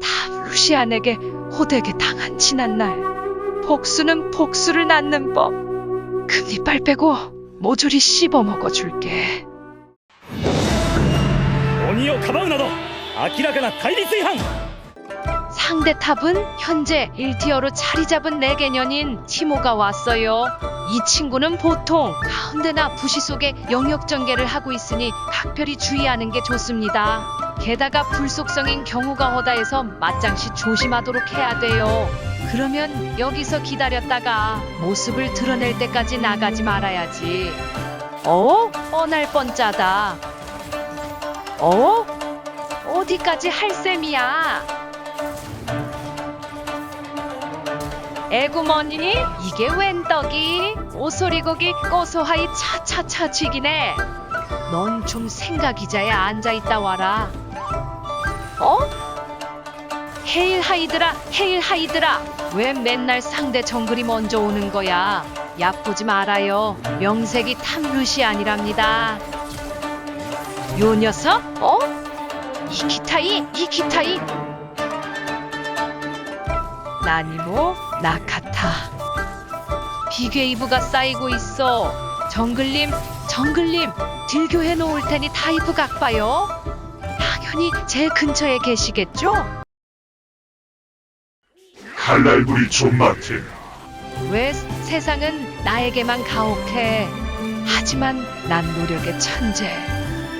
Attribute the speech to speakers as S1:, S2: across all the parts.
S1: 다 루시안에게 호되게 당한 지난날 복수는 복수를 낳는 법 금리빨 빼고 모조리 씹어 먹어줄게
S2: 鬼をかばうなど明らかな対立違反
S1: 상대 탑은 현재 1티어로 자리 잡은 내 개년인 티모가 왔어요. 이 친구는 보통 가운데나 부시 속에 영역 전개를 하고 있으니 각별히 주의하는 게 좋습니다. 게다가 불속성인 경우가 허다해서 맞장시 조심하도록 해야 돼요. 그러면 여기서 기다렸다가 모습을 드러낼 때까지 나가지 말아야지. 어? 뻔할 뻔짜다. 어? 어디까지 할 셈이야? 에구머니 이게 웬 떡이 오소리고기 고소하이 차차차 쥐기네 넌 좀 생각이자에 앉아있다 와라 어? 헤일 하이드라 헤일 하이드라. 왜 맨날 상대 정글이 먼저 오는 거야? 얕보지 말아요. 명색이 탐루시 아니랍니다. 요 녀석? 어? 이 기타이 이 기타이. 나니모 나카타. 비괴이브가 쌓이고 있어. 정글님 정글님 딜교해 놓을 테니 타이프 각봐요 당연히 제 근처에 계시겠죠?
S3: 칼날부리 존맛해
S1: 왜 세상은 나에게만 가혹해 하지만 난 노력의 천재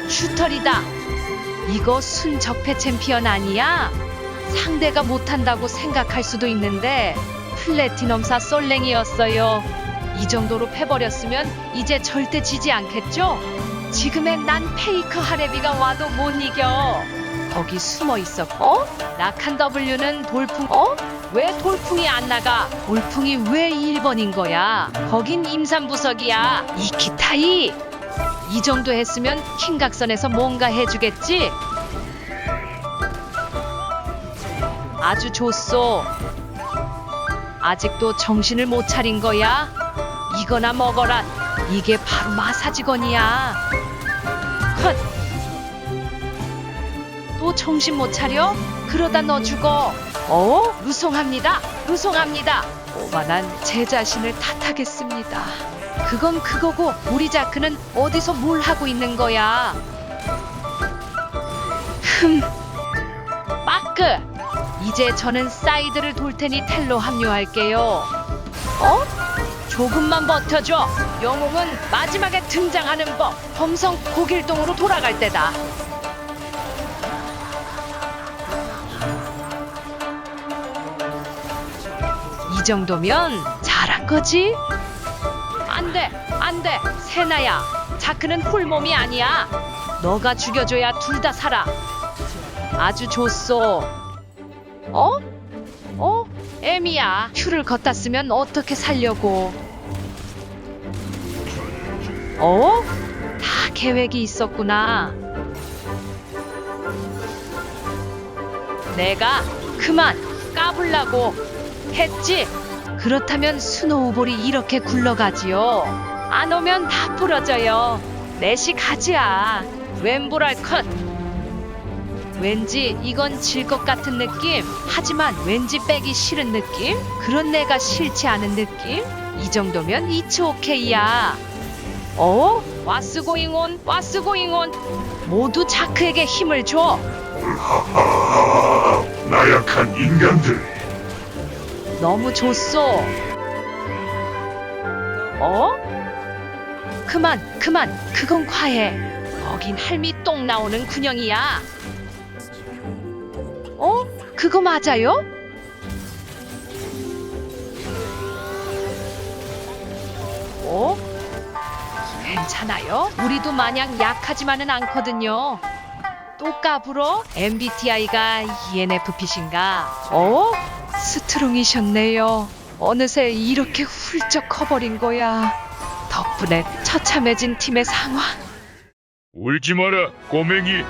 S1: 슈터리다 이거 순적패 챔피언 아니야? 상대가 못한다고 생각할 수도 있는데 플래티넘사 솔랭이었어요. 이 정도로 패버렸으면 이제 절대 지지 않겠죠? 지금의 난 페이커 하레비가 와도 못 이겨. 거기 숨어 있었고, 어? 낙한 W는 돌풍, 어? 왜 돌풍이 안 나가? 돌풍이 왜 1번인 거야? 거긴 임산부석이야. 이 기타이! 이 정도 했으면 킹각선에서 뭔가 해주겠지? 아주 좋소. 아직도 정신을 못 차린 거야? 이거나 먹어라. 이게 바로 마사지건이야. 컷. 또 정신 못 차려? 그러다 너 죽어. 어? 루송합니다. 루송합니다. 오만한 제 자신을 탓하겠습니다. 그건 그거고 우리 자크는 어디서 뭘 하고 있는 거야? 흠. 빠끄. 이제 저는 사이드를 돌 테니 텔로 합류할게요. 어? 조금만 버텨줘. 영웅은 마지막에 등장하는 법. 범성 고길동으로 돌아갈 때다. 이 정도면 잘한 거지? 안 돼, 안 돼. 세나야. 자크는 홀몸이 아니야. 너가 죽여줘야 둘 다 살아. 아주 좋소. 어? 어? 에미야, 큐를 걷다 쓰면 어떻게 살려고? 어? 다 계획이 있었구나. 내가 그만 까불라고 했지? 그렇다면 스노우볼이 이렇게 굴러가지요. 안 오면 다 부러져요. 넷이 가지야. 왼보랄 컷. 왠지 이건 질 것 같은 느낌? 하지만 왠지 빼기 싫은 느낌? 그런 내가 싫지 않은 느낌? 이 정도면 이츠 오케이야. 어? 와스고잉온, 와스고잉온. 모두 자크에게 힘을 줘.
S3: 나약한 인간들
S1: 너무 좋소. 어? 그만, 그만. 그건 과해. 거긴 할미 똥 나오는 군형이야. 어? 그거 맞아요? 어? 괜찮아요. 우리도 마냥 약하지만은 않거든요. 또 까불어? MBTI가 ENFP신가? 어? 스트롱이셨네요. 어느새 이렇게 훌쩍 커버린 거야. 덕분에 처참해진 팀의 상황.
S3: 울지 마라 꼬맹이